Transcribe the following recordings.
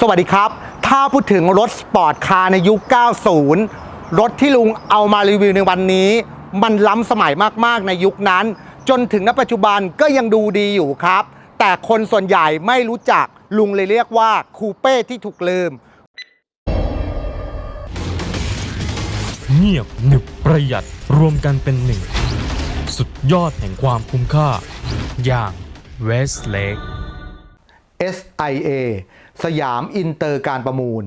สวัสดีครับ ถ้าพูดถึงรถสปอร์ตคาร์ในยุค 90 รถที่ลุงเอามารีวิวในวันนี้ มันล้ำสมัยมากๆในยุคนั้น จนถึงณปัจจุบันก็ยังดูดีอยู่ครับ แต่คนส่วนใหญ่ไม่รู้จักลุงเลยเรียกว่าคูเป้ที่ถูกลืม เงียบหนึบประหยัดรวมกันเป็นหนึ่ง สุดยอดแห่งความคุ้มค่า อย่าง Westlake SIA สยามอินเตอร์การประมูล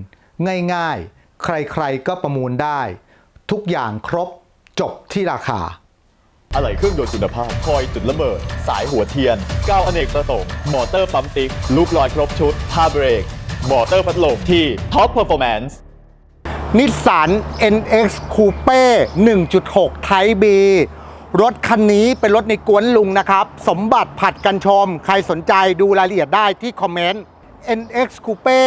ง่ายๆ ใครๆก็ประมูลได้ ทุกอย่างครบจบที่ราคา อะไหล่เครื่องยนต์คุณภาพ คอยจุดระเบิด สายหัวเทียนก้าวอเนกประสงค์มอเตอร์ปั๊มติ๊กลูกลอยครบชุดผ้าเบรกมอเตอร์พัดลมที่ Top Performance นิสสัน NX Coupe 1.6 Type B รถคันนี้เป็นรถในกวนลุงนะครับ สมบัติผัดกันชม ใครสนใจดูรายละเอียดได้ที่คอมเมนต์ NX Coupe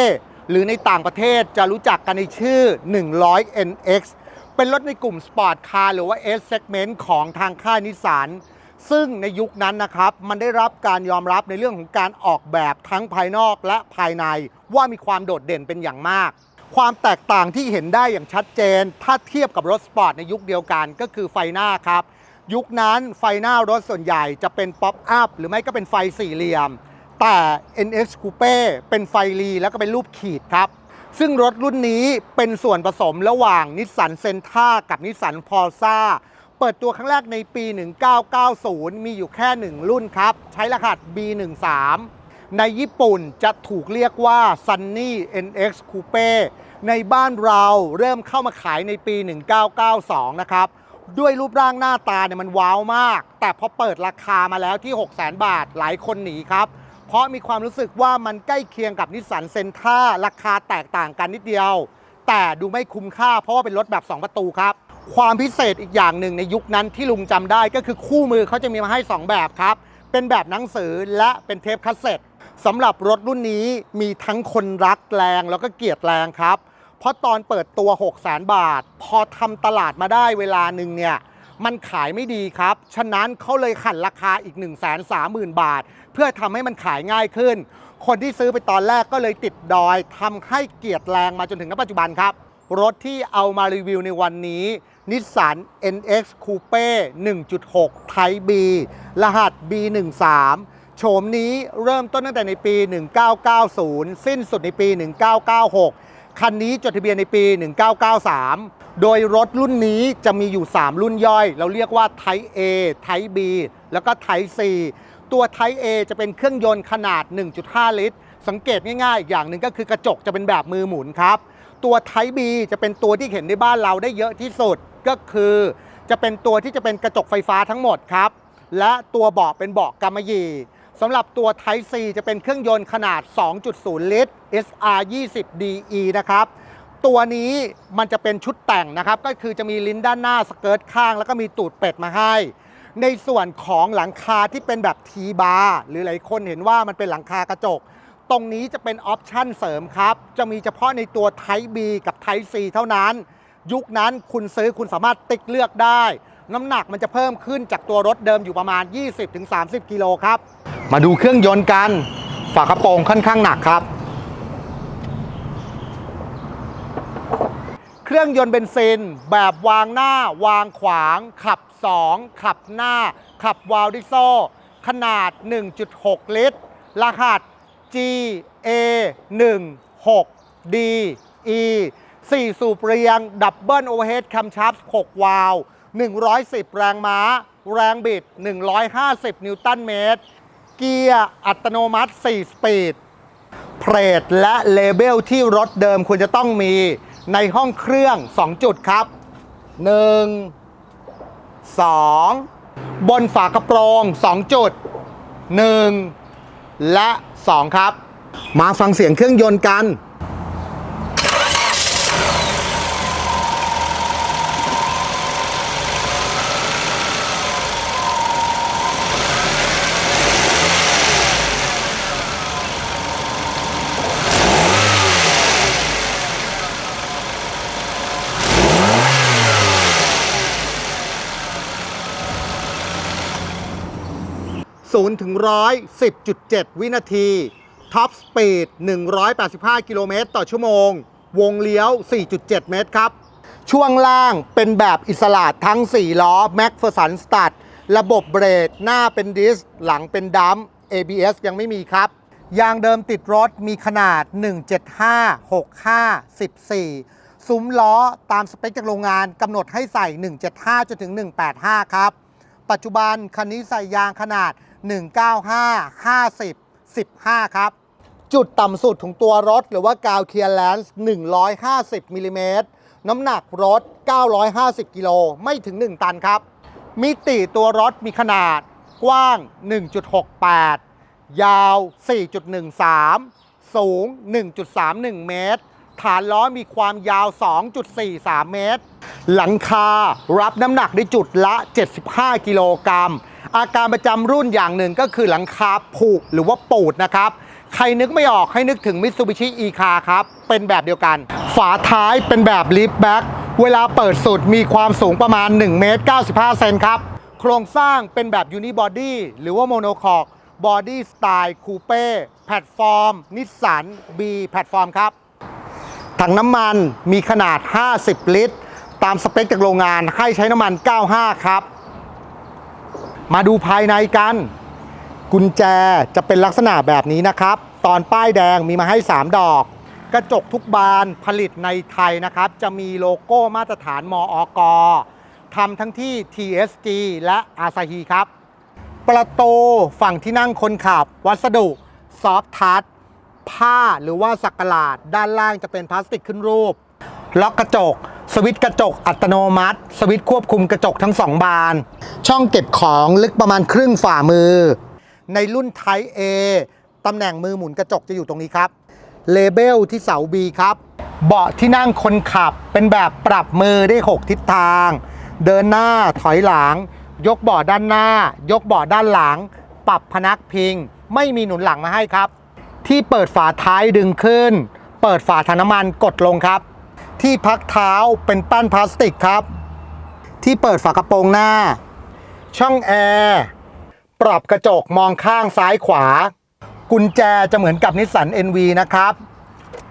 หรือในต่างประเทศจะรู้จักกันในชื่อ 100 NX เป็นรถในกลุ่มสปอร์ตคาร์หรือว่า S segment ของทางค่ายนิสสันซึ่งในยุคนั้นนะครับ มันได้รับการยอมรับในเรื่องของการออกแบบทั้งภายนอกและภายใน ว่ามีความโดดเด่นเป็นอย่างมาก ความแตกต่างที่เห็นได้อย่างชัดเจน ถ้าเทียบกับรถสปอร์ตในยุคเดียวกันก็คือไฟหน้าครับ ยุคนั้นไฟหน้ารถส่วนใหญ่จะเป็นป๊อปอัพหรือไม่ก็เป็นไฟสี่เหลี่ยม แต่ NX Coupe เป็นไฟรีแล้วก็เป็นรูปขีดครับ ซึ่งรถรุ่นนี้เป็นส่วนผสมระหว่างนิสสันเซนท่ากับนิสสันพอร์ซ่าเปิดตัวครั้งแรกในปี 1990 มีอยู่แค่ 1 รุ่นครับ ใช้รหัส B13 ในญี่ปุ่นจะถูกเรียกว่า Sunny NX Coupe ในบ้านเราเริ่มเข้ามาขายในปี 1992 นะครับ ด้วยรูปร่างหน้าตาเนี่ยมันว้าวมาก แต่พอเปิดราคามาแล้วที่ 600,000 บาท หลายคนหนีครับ เพราะมีความรู้สึกว่ามันใกล้เคียงกับนิสสันเซนท่าราคาแตกต่างกันนิดเดียว แต่ดูไม่คุ้มค่าเพราะว่าเป็นรถแบบ 2 ประตูครับ ความพิเศษอีกอย่างหนึ่งในยุคนั้นที่ลุงจำได้ก็คือคู่มือเขาจะมีมาให้ 2 แบบครับ เป็นแบบหนังสือและเป็นเทปคัสเซ็ตสำหรับรถรุ่นนี้มีทั้งคนรักแรงแล้วก็เกลียดแรงครับ เพราะตอนเปิดตัว 6 0 0 0 0 0 บาท พอทำตลาดมาได้เวลาหนึ่งเนี่ย มันขายไม่ดีครับ ฉะนั้นเขาเลยขันราคาอีก 1 3 0 0 0 0 บาท เพื่อทำให้มันขายง่ายขึ้น คนที่ซื้อไปตอนแรกก็เลยติดดอยทำให้เกียรติแรงมาจนถึงณปัจจุบันครับ รถที่เอามารีวิวในวันนี้นิสสัน NX Coupe 1.6 Type B รหัส B13 โฉมนี้เริ่มต้นตั้งแต่ในปี 1990 สิ้นสุดในปี 1996 คันนี้จดทะเบียนในปี 1993 โดยรถรุ่นนี้จะมีอยู่ 3 รุ่นย่อย เราเรียกว่า Type A Type B แล้วก็ Type C ตัว Type A จะเป็นเครื่องยนต์ขนาด 1.5 ลิตร สังเกตง่ายๆ อย่างหนึ่งก็คือกระจกจะเป็นแบบมือหมุนครับ ตัว Type B จะเป็นตัวที่เห็นในบ้านเราได้เยอะที่สุดก็คือ จะเป็นตัวที่จะเป็นกระจกไฟฟ้าทั้งหมดครับ และตัวเบาะเป็นเบาะกำมะหยี่ สำหรับตัว Type C จะเป็นเครื่องยนต์ขนาด 2.0 ลิตร SR 20 DE นะครับ ตัวนี้มันจะเป็นชุดแต่งนะครับ ก็คือจะมีลิ้นด้านหน้าสเกิร์ตข้าง แล้วก็มีตูดเป็ดมาให้ ในส่วนของหลังคาที่เป็นแบบทีบาร์หรือหลายคนเห็นว่ามันเป็นหลังคากระจก ตรงนี้จะเป็นออปชั่นเสริมครับ จะมีเฉพาะในตัว Type B กับ Type C เท่านั้น ยุคนั้นคุณซื้อคุณสามารถติ๊กเลือกได้ น้ำหนักมันจะเพิ่มขึ้นจากตัวรถเดิมอยู่ประมาณ 20-30 กิโลครับ มาดูเครื่องยนต์กัน ฝากระโปรงค่อนข้างหนักครับ เครื่องยนต์เบนซิน แบบวางหน้าวางขวาง ขับ 2 ขับหน้า ขับวาลดิโซ ขนาด 1.6 ลิตร รหัส G A 1 6 D E 4 สูบเรียง ดับเบิลโอเวอร์เฮดคัมชับ6วาล์ว 110 แรงม้า แรงบิด 150 นิวตันเมตร เกียร์อัตโนมัติ 4 สปีด เพลทและเลเบลที่รถเดิมควรจะต้องมีในห้องเครื่อง 2 จุดครับ 1 2 บนฝากระโปรง 2 จุด 1 และ 2 ครับ มาฟังเสียงเครื่องยนต์กัน 0ถึง100 10.7 วินาทีท็อปสปีด185 กิโลเมตรต่อชั่วโมง วงเลี้ยว 4.7 เมตรครับ ช่วงล่างเป็นแบบอิสระทั้ง 4 ล้อแม็กเฟอร์สันสตัดระบบเบรกหน้าเป็นดิส หลังเป็นดัม ABS ยังไม่มีครับ ยางเดิมติดรถมีขนาด 175 65 14 ซุ้มล้อตามสเปคจากโรงงานกำหนดให้ใส่ 175จนถึง 185 ครับ ปัจจุบันคันนี้ใส่ยางขนาด 195 50 15 ครับ จุดต่ำสุดของตัวรถหรือว่ากาวเคียร์แลนซ์150มิลลิเมตรน้ำหนักรถ 950 กิโลไม่ถึง 1 ตันครับ มิติตัวรถมีขนาดกว้าง 1.68 ยาว 4.13 สูง 1.31 เมตร ฐานล้อมีความยาว 2.43 เมตร หลังคารับน้ำหนักได้จุดละ 75 กิโลกรัม อาการประจำรุ่นอย่างหนึ่งก็คือหลังคาผุหรือว่าปูดนะครับ ใครนึกไม่ออกให้นึกถึง Mitsubishi e c a ครับ เป็นแบบเดียวกัน ฝาท้ายเป็นแบบ lift back เวลาเปิดสุดมีความสูงประมาณ1เมตร95เซนครับ โครงสร้างเป็นแบบ unibody หรือว่า monocoque body style coupe แพลตฟอร์ม นิสสัน B แพลตฟอร์มครับ ถังน้ำมันมีขนาด 50 ลิตร ตามสเปคจากโรงงานให้ใช้น้ำมัน 95 ครับ มาดูภายในกัน กุญแจจะเป็นลักษณะแบบนี้นะครับ ตอนป้ายแดงมีมาให้ 3 ดอก กระจกทุกบานผลิตในไทยนะครับ จะมีโลโก้มาตรฐานมอกทำทั้งที่ TSG และ Asahi ครับ ประตูฝั่งที่นั่งคนขับ วัสดุซอฟทัชผ้าหรือว่าสักหลาด ด้านล่างจะเป็นพลาสติกขึ้นรูป ล็อกกระจก สวิตช์กระจกอัตโนมัติ สวิตช์ควบคุมกระจกทั้งสองบาน ช่องเก็บของลึกประมาณครึ่งฝ่ามือ ในรุ่นไท p เ A ตำแหน่งมือหมุนกระจกจะอยู่ตรงนี้ครับ เลเบลที่เสา B ครับ เบาะที่นั่งคนขับเป็นแบบปรับมือได้ 6 ทิศทาง เดินหน้าถอยหลัง ยกเบาะด้านหน้า ยกเบาะด้านหลัง ปรับพนักพิง ไม่มีหนุนหลังมาให้ครับ ที่เปิดฝาท้ายดึงขึ้น เปิดฝาถังน้ำมันกดลงครับ ที่พักเท้าเป็นปั้นพลาสติกครับ ที่เปิดฝากระโปรงหน้า ช่องแอร์ปรับกระจกมองข้างซ้ายขวา กุญแจจะเหมือนกับนิสสัน NV นะครับ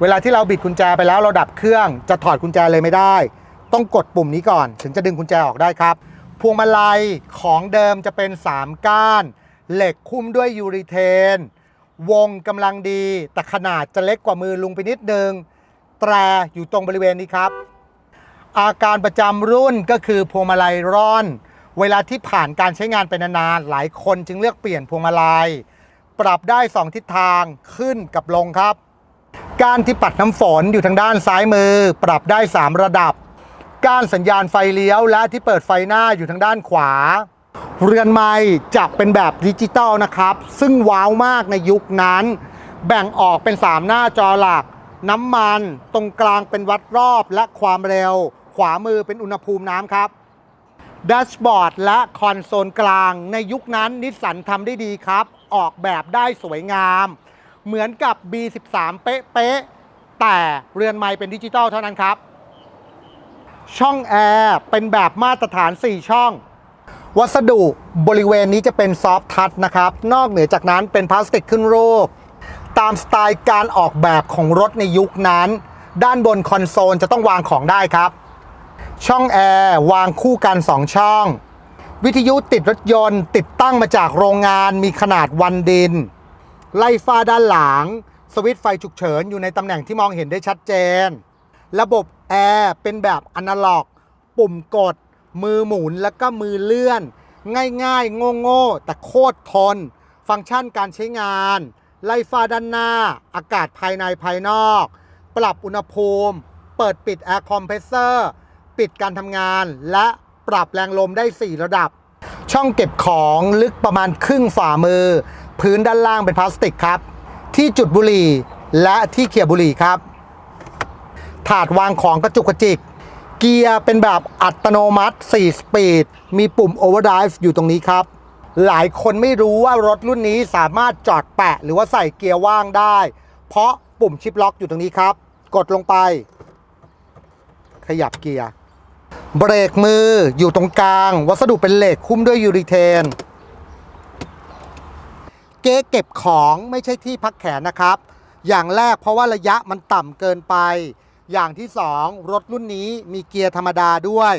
เวลาที่เราบิดกุญแจไปแล้วเราดับเครื่อง จะถอดกุญแจเลยไม่ได้ ต้องกดปุ่มนี้ก่อน ถึงจะดึงกุญแจออกได้ครับ พวงมาลัยของเดิมจะเป็น 3 ก้าน เหล็กคุ้มด้วยยูริเทน วงกำลังดี แต่ขนาดจะเล็กกว่ามือลุงไปนิดนึง แตรอยู่ตรงบริเวณนี้ครับ อาการประจำรุ่นก็คือพวงมาลัยร่อน เวลาที่ผ่านการใช้งานไปนานๆหลายคนจึงเลือกเปลี่ยนพวงมาลัย ปรับได้ 2 ทิศทางขึ้นกับลงครับ การที่ปัดน้ำฝนอยู่ทางด้านซ้ายมือ ปรับได้ 3 ระดับ การสัญญาณไฟเลี้ยวและที่เปิดไฟหน้าอยู่ทางด้านขวาเรือนไม้จะเป็นแบบดิจิตอลนะครับ ซึ่งว้าวมากในยุคนั้น แบ่งออกเป็น 3 หน้าจอหลัก น้ำมันตรงกลางเป็นวัดรอบและความเร็ว ขวามือเป็นอุณหภูมิน้ำครับแดชบอร์ดและคอนโซลกลางในยุคนั้นนิสสันทำได้ดีครับ ออกแบบได้สวยงาม เหมือนกับ B13 เป๊ะๆแต่เรือนไม้เป็นดิจิตอลเท่านั้นครับ ช่องแอร์เป็นแบบมาตรฐาน 4 ช่อง วัสดุบริเวณนี้จะเป็นซอฟทัชนะครับ นอกเหนือจากนั้นเป็นพลาสติกขึ้นรูป ตามสไตล์การออกแบบของรถในยุคนั้น ด้านบนคอนโซลจะต้องวางของได้ครับ ช่องแอร์วางคู่กัน 2 ช่อง วิทยุติดรถยนต์ติดตั้งมาจากโรงงานมีขนาดวันดิน ไล่ฟ้าด้านหลัง สวิตช์ไฟฉุกเฉินอยู่ในตำแหน่งที่มองเห็นได้ชัดเจน ระบบแอร์เป็นแบบอนาล็อก ปุ่มกด มือหมุนแล้วก็มือเลื่อน ง่ายๆ โง่ๆแต่โคตรทน ฟังก์ชันการใช้งาน ไลฟ้าด้านหน้า อากาศภายในภายนอก ปรับอุณหภูมิ เปิดปิดแอร์คอมเพรสเซอร์ ปิดการทำงาน และปรับแรงลมได้ 4 ระดับ ช่องเก็บของลึกประมาณครึ่งฝ่ามือ พื้นด้านล่างเป็นพลาสติกครับ ที่จุดบุหรี่และที่เขี่ยบุหรี่ครับ ถาดวางของกระจุกกระจิก เกียร์เป็นแบบอัตโนมัติ 4 สปีด มีปุ่ม Overdrive อยู่ตรงนี้ครับ หลายคนไม่รู้ว่ารถรุ่นนี้สามารถจอดแปะหรือว่าใส่เกียร์ว่างได้ เพราะปุ่มชิปล็อกอยู่ตรงนี้ครับ กดลงไป ขยับเกียร์ เบรกมืออยู่ตรงกลาง วัสดุเป็นเหล็กคุ้มด้วยยูริเทน เก๊เก็บของไม่ใช่ที่พักแขนนะครับ อย่างแรกเพราะว่าระยะมันต่ำเกินไป อย่างที่สองรถรุ่นนี้มีเกียร์ธรรมดาด้วย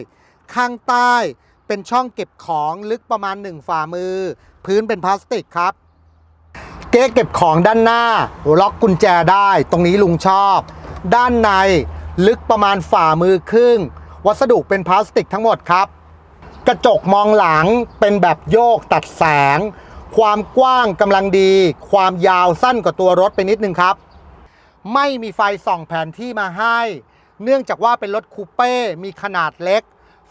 ข้างใต้ เป็นช่องเก็บของลึกประมาณ 1 ฝ่ามือ พื้นเป็นพลาสติกครับ เก๊เก็บของด้านหน้า ล็อกกุญแจได้ ตรงนี้ลุงชอบ ด้านในลึกประมาณฝ่ามือครึ่ง วัสดุเป็นพลาสติกทั้งหมดครับ กระจกมองหลังเป็นแบบโยกตัดแสง ความกว้างกำลังดี ความยาวสั้นกว่าตัวรถไปนิดนึงครับ ไม่มีไฟส่องแผนที่มาให้ เนื่องจากว่าเป็นรถคูเป้ มีขนาดเล็ก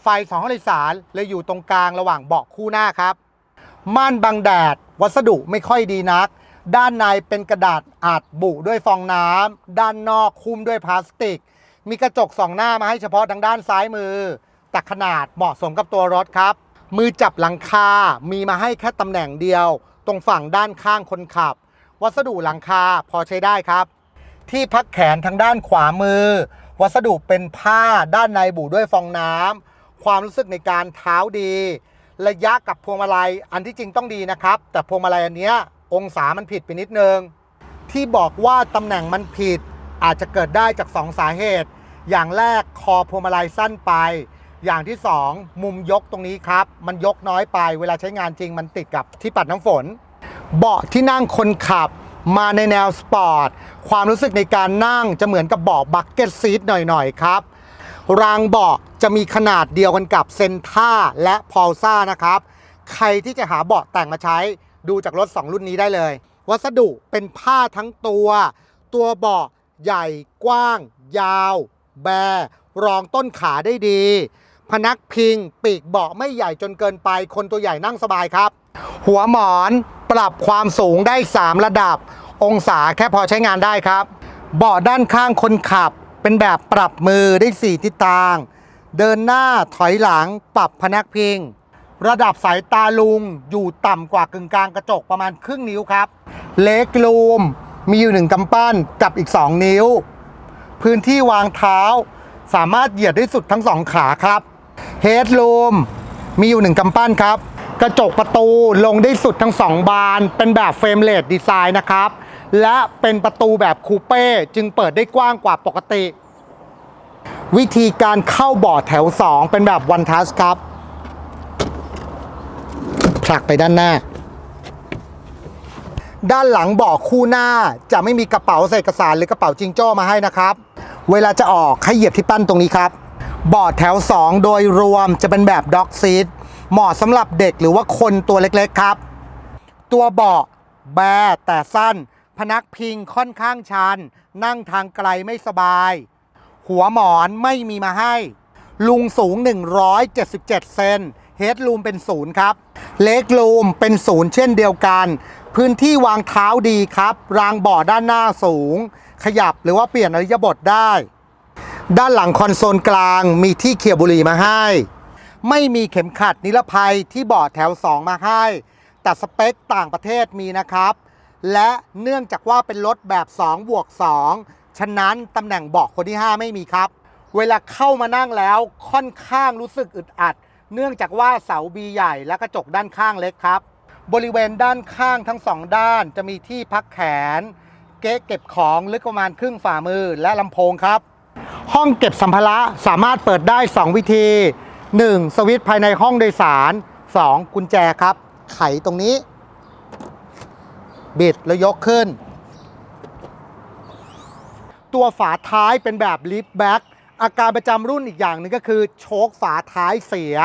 ไฟสองห้องโดยสารเลยอยู่ตรงกลางระหว่างเบาะคู่หน้าครับม่านบังแดด วัสดุไม่ค่อยดีนัก ด้านในเป็นกระดาษอัดบุด้วยฟองน้ำด้านนอกคุ้มด้วยพลาสติก มีกระจกสองหน้ามาให้เฉพาะทางด้านซ้ายมือ แต่ขนาดเหมาะสมกับตัวรถครับ มือจับหลังคา มีมาให้แค่ตำแหน่งเดียว ตรงฝั่งด้านข้างคนขับ วัสดุหลังคาพอใช้ได้ครับ ที่พักแขนทางด้านขวามือ วัสดุเป็นผ้าด้านในบุด้วยฟองน้ำ ความรู้สึกในการเท้าดี ระยะกับพวงมาลัยอันที่จริงต้องดีนะครับ แต่พวงมาลัยอันเนี้ยองศามันผิดไปนิดนึง ที่บอกว่าตำแหน่งมันผิด อาจจะเกิดได้จาก 2 สาเหตุ อย่างแรกคอพวงมาลัยสั้นไป อย่างที่ 2 มุมยกตรงนี้ครับ มันยกน้อยไป เวลาใช้งานจริงมันติดกับที่ปัดน้ำฝน เบาะที่นั่งคนขับมาในแนวสปอร์ต ความรู้สึกในการนั่งจะเหมือนกับเบาะบักเก็ตซีทหน่อยๆครับ รางเบาะจะมีขนาดเดียวกันกับเซนท่าและพอลซ่านะครับ ใครที่จะหาเบาะแต่งมาใช้ดูจากรถ 2 รุ่นนี้ได้เลย วัสดุเป็นผ้าทั้งตัว ตัวเบาะใหญ่กว้าง ยาว แบ รองต้นขาได้ดี พนักพิง ปีกเบาะไม่ใหญ่จนเกินไป คนตัวใหญ่นั่งสบายครับ หัวหมอนปรับความสูงได้ 3 ระดับ องศาแค่พอใช้งานได้ครับ เบาะด้านข้างคนขับ เป็นแบบปรับมือได้ 4 ทิศทาง เดินหน้าถอยหลังปรับพนักพิง ระดับสายตาลุงอยู่ต่ำกว่ากึ่งกลางกระจกประมาณครึ่งนิ้วครับ เล็กลูมมีอยู่หนึ่งกำปั้นกับอีก 2 นิ้ว พื้นที่วางเท้า สามารถเหยียดได้สุดทั้งสองขาครับเฮดลูมมีอยู่หนึ่งกำปั้นครับ กระจกประตูลงได้สุดทั้งสองบาน เป็นแบบเฟรมเลสดีไซน์นะครับ และเป็นประตูแบบคูเป้จึงเปิดได้กว้างกว่าปกติ วิธีการเข้าเบาะแถว 2 เป็นแบบวันทัสครับ ผลักไปด้านหน้า ด้านหลังเบาะคู่หน้าจะไม่มีกระเป๋าใส่เอกสารหรือกระเป๋าจิงโจ้มาให้นะครับ เวลาจะออกให้เหยียบที่ปั้นตรงนี้ครับเบาะแถว 2 โดยรวมจะเป็นแบบด็อกซีทเหมาะสำหรับเด็กหรือว่าคนตัวเล็กๆครับ ตัวเบาะแบแต่สั้น พนักพิงค่อนข้างชัน นั่งทางไกลไม่สบาย หัวหมอนไม่มีมาให้ ลุงสูง 177 เซนเฮดลูมเป็นศูนย์ครับ เลกลูมเป็นศูนย์เช่นเดียวกัน พื้นที่วางเท้าดีครับ รางเบาะด้านหน้าสูง ขยับหรือว่าเปลี่ยนอริยบทได้ ด้านหลังคอนโซลกลางมีที่เขี่ยบุหรี่มาให้ ไม่มีเข็มขัดนิรภัยที่เบาะแถว 2 มาให้ แต่สเปคต่างประเทศมีนะครับ และเนื่องจากว่าเป็นรถแบบ2บวก2ฉะนั้นตำแหน่งเบาะคนที่ 5 ไม่มีครับ เวลาเข้ามานั่งแล้วค่อนข้างรู้สึกอึดอัด เนื่องจากว่าเสาบีใหญ่และกระจกด้านข้างเล็กครับ บริเวณด้านข้างทั้งสองด้านจะมีที่พักแขน เก๊ะเก็บของลึกประมาณครึ่งฝ่ามือและลำโพงครับ ห้องเก็บสัมภาระสามารถเปิดได้ 2 วิธี 1. สวิตช์ภายในห้องโดยสาร 2. กุญแจครับ ไขตรงนี้ บิดแล้วยกขึ้น ตัวฝาท้ายเป็นแบบลิฟต์แบ็กอาการประจำรุ่นอีกอย่างหนึ่งก็คือ โชคฝาท้ายเสีย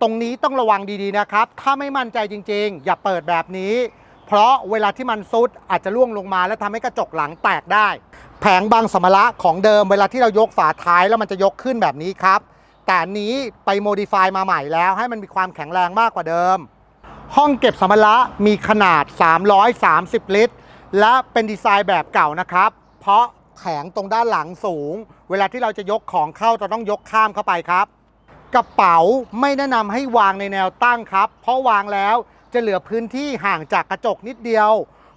ตรงนี้ต้องระวังดีๆนะครับ ถ้าไม่มั่นใจจริง ๆ อย่าเปิดแบบนี้ เพราะเวลาที่มันซุดอาจจะล่วงลงมา แล้วทำให้กระจกหลังแตกได้ แผงบางสมระของเดิมเวลาที่เรายกฝาท้ายแล้วมันจะยกขึ้นแบบนี้ครับ แต่นี้ไปโมดิฟายมาใหม่แล้วให้มันมีความแข็งแรงมากกว่าเดิม ห้องเก็บสัมภาระมีขนาด 330 ลิตร และเป็นดีไซน์แบบเก่านะครับ เพราะแขงตรงด้านหลังสูง เวลาที่เราจะยกของเข้าจะต้องยกข้ามเข้าไปครับ กระเป๋าไม่แนะนำให้วางในแนวตั้งครับ เพราะวางแล้วจะเหลือพื้นที่ห่างจากกระจกนิดเดียว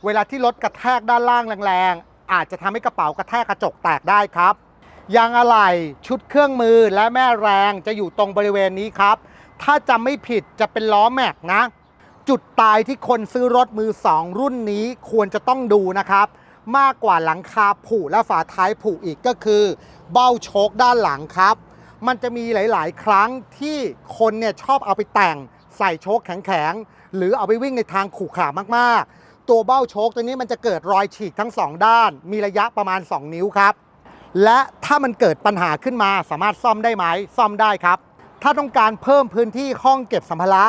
เวลาที่รถกระแทกด้านล่างแรงๆ อาจจะทำให้กระเป๋ากระแทกกระจกแตกได้ครับยางอะไหล่ชุดเครื่องมือและแม่แรงจะอยู่ตรงบริเวณนี้ครับ ถ้าจำไม่ผิดจะเป็นล้อแม็กนะ จุดตายที่คนซื้อรถมือ2รุ่นนี้ควรจะต้องดูนะครับ มากกว่าหลังคาผุและฝาท้ายผุอีกก็คือ เบ้าโชคด้านหลังครับ มันจะมีหลาย ๆ ครั้งที่คนเนี่ยชอบเอาไปแต่ง ใส่โชคแข็งๆหรือเอาไปวิ่งในทางขรุขระมากๆ ตัวเบ้าโชคตัวนี้มันจะเกิดรอยฉีกทั้งสองด้าน มีระยะประมาณ 2 นิ้วครับ และถ้ามันเกิดปัญหาขึ้นมาสามารถซ่อมได้ไหมซ่อมได้ครับ ถ้าต้องการเพิ่มพื้นที่ห้องเก็บสัมภาระ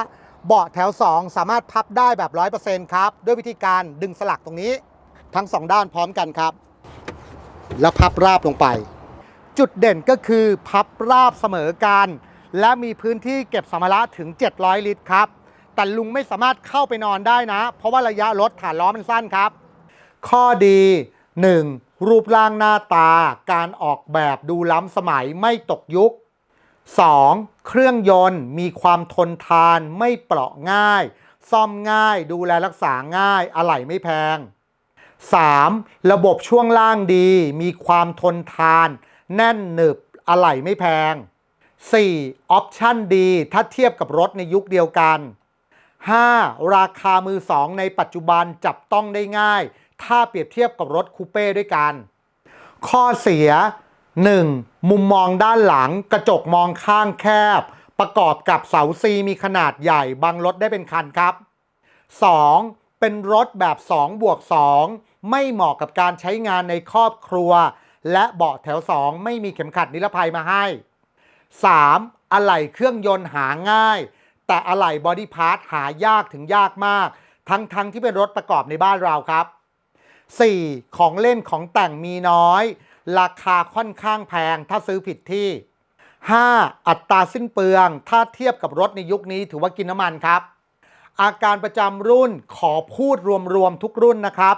เบาะแถว 2 สามารถพับได้แบบ 100%ครับ ด้วยวิธีการดึงสลักตรงนี้ ทั้ง 2 ด้านพร้อมกันครับ แล้วพับราบลงไป จุดเด่นก็คือพับราบเสมอกัน และมีพื้นที่เก็บสัมภาระถึง 700 ลิตรครับ แต่ลุงไม่สามารถเข้าไปนอนได้นะ เพราะว่าระยะรถฐานล้อมันสั้นครับ ข้อดี 1. รูปร่างหน้าตา การออกแบบดูล้ำสมัยไม่ตกยุค 2. เครื่องยนต์มีความทนทานไม่เปราะง่าย ซ่อมง่าย ดูแลรักษาง่าย อะไหล่ไม่แพง 3. ระบบช่วงล่างดี มีความทนทาน แน่นหนึบ อะไหล่ไม่แพง 4. ออปชั่นดีถ้าเทียบกับรถในยุคเดียวกัน 5. ราคามือสองในปัจจุบันจับต้องได้ง่าย ถ้าเปรียบเทียบกับรถคูเป้ด้วยกัน ข้อเสีย 1. มุมมองด้านหลังกระจกมองข้างแคบ ประกอบกับเสาซีมีขนาดใหญ่บังรถได้เป็นคันครับ 2. เป็นรถแบบ2บวก2ไม่เหมาะกับการใช้งานในครอบครัว และเบาะแถว 2 ไม่มีเข็มขัดนิรภัยมาให้ 3. อะไหล่เครื่องยนต์หาง่าย แต่อะไหล่บอดี้พาร์ทหายากถึงยากมาก ทั้งๆทที่เป็นรถประกอบในบ้านเราครับ 4. ของเล่นของแต่งมีน้อย ราคาค่อนข้างแพงถ้าซื้อผิดที่ 5. อัตราสิ้นเปลือง ถ้าเทียบกับรถในยุคนี้ถือว่ากินน้ำมันครับ อาการประจำรุ่นขอพูดรวมๆทุกรุ่นนะครับ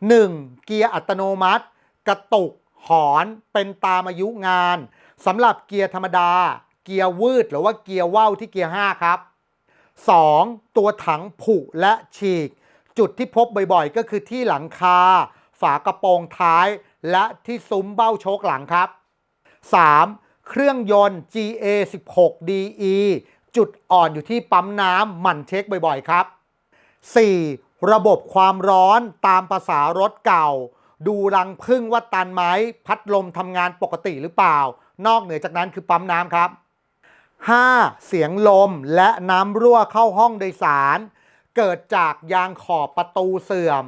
1. เกียร์อัตโนมัติ กระตุก หอนเป็นตามอายุงานสำหรับเกียร์ธรรมดา เกียร์วืดหรือว่าเกียร์ว่าวที่เกียร์5ครับ 2. ตัวถังผุและฉีก จุดที่พบบ่อยๆ ก็คือที่หลังคา ฝากระโปรงท้าย และที่ซุ้มเบ้าโชคหลังครับ 3. เครื่องยนต์ GA 16 DE จุดอ่อนอยู่ที่ปั๊มน้ำหมั่นเช็คบ่อยๆครับ 4. ระบบความร้อนตามภาษารถเก่า ดูรังพึ่งว่าตันไหมพัดลมทำงานปกติหรือเปล่า นอกเหนือจากนั้นคือปั๊มน้ำครับ 5. เสียงลมและน้ำรั่วเข้าห้องโดยสาร เกิดจากยางขอบประตูเสื่อม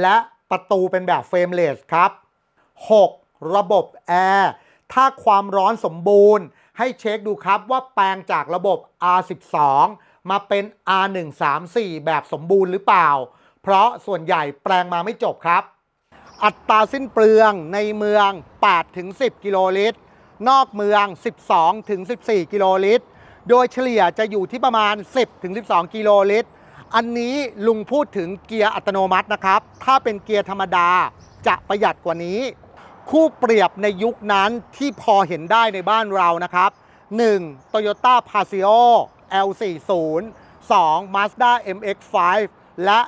และประตูเป็นแบบเฟรมเลสครับ 6. ระบบแอร์ถ้าความร้อนสมบูรณ์ ให้เช็คดูครับว่าแปลงจากระบบ R12 มาเป็น R134 แบบสมบูรณ์หรือเปล่า เพราะส่วนใหญ่แปลงมาไม่จบครับ อัตราสิ้นเปลืองในเมือง 8-10 กิโลลิตร นอกเมือง 12-14 กิโลลิตร โดยเฉลี่ยจะอยู่ที่ประมาณ 10-12 กิโลลิตร อันนี้ลุงพูดถึงเกียร์อัตโนมัตินะครับ ถ้าเป็นเกียร์ธรรมดาจะประหยัดกว่านี้ คู่เปรียบในยุคนั้นที่พอเห็นได้ในบ้านเรานะครับ 1. Toyota Paseo L40 2. Mazda MX5 และ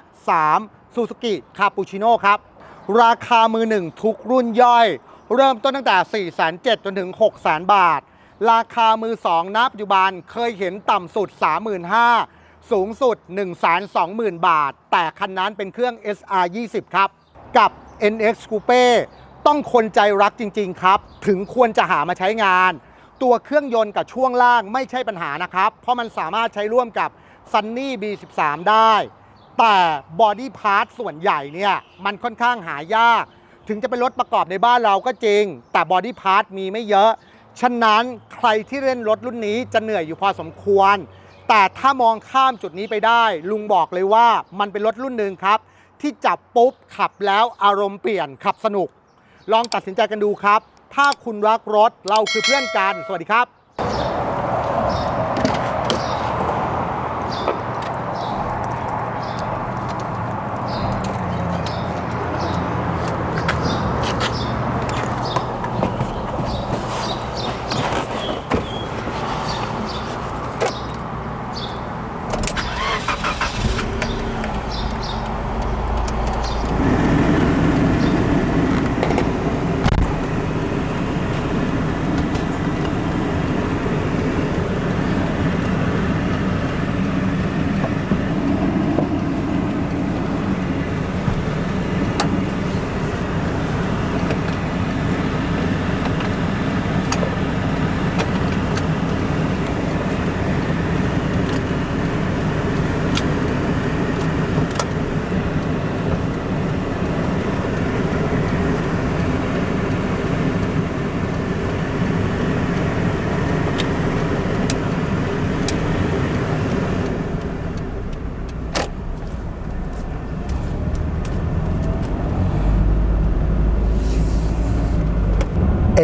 3. Suzuki Cappuccino ครับ ราคามือหนึ่งทุกรุ่นย่อย เริ่มต้นตั้งแต่ 4 7 0 0 0จนถึง 6 0 0 0 0 บาท ราคามือสองณปัจจุบันเคยเห็นต่ำสุด 35,000สูงสุด 120,000 บาท แต่คันนั้นเป็นเครื่อง SR 20 ครับ กับ NX Coupe ต้องคนใจรักจริง ๆ ครับ ถึงควรจะหามาใช้งาน ตัวเครื่องยนต์กับช่วงล่างไม่ใช่ปัญหานะครับ เพราะมันสามารถใช้ร่วมกับ Sunny B13 ได้ แต่บอดี้พาร์ทส่วนใหญ่เนี่ยมันค่อนข้างหายาก ถึงจะเป็นรถประกอบในบ้านเราก็จริง แต่บอดี้พาร์ทมีไม่เยอะ ฉะนั้นใครที่เล่นรถรุ่นนี้จะเหนื่อยอยู่พอสมควร แต่ถ้ามองข้ามจุดนี้ไปได้ ลุงบอกเลยว่ามันเป็นรถรุ่นหนึ่งครับ ที่จับปุ๊บขับแล้วอารมณ์เปลี่ยนขับสนุก ลองตัดสินใจกันดูครับ ถ้าคุณรักรถเราคือเพื่อนกัน สวัสดีครับ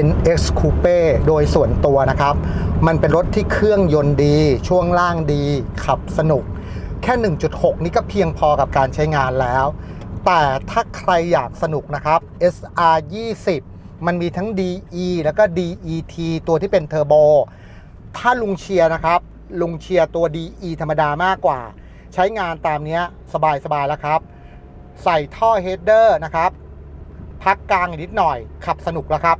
NX Coupe โดยส่วนตัวนะครับ มันเป็นรถที่เครื่องยนต์ดี ช่วงล่างดี ขับสนุก แค่ 1.6 นี่ก็เพียงพอกับการใช้งานแล้ว แต่ถ้าใครอยากสนุกนะครับ SR 20มันมีทั้ง DE แล้วก็ DET ตัวที่เป็นเทอร์โบ ถ้าลุงเชียร์นะครับ ลุงเชียร์ตัว DE ธรรมดามากกว่า ใช้งานตามเนี้ยสบายๆแล้วครับ ใส่ท่อเฮดเดอร์นะครับพักกลางนิดหน่อยขับสนุกแล้วครับ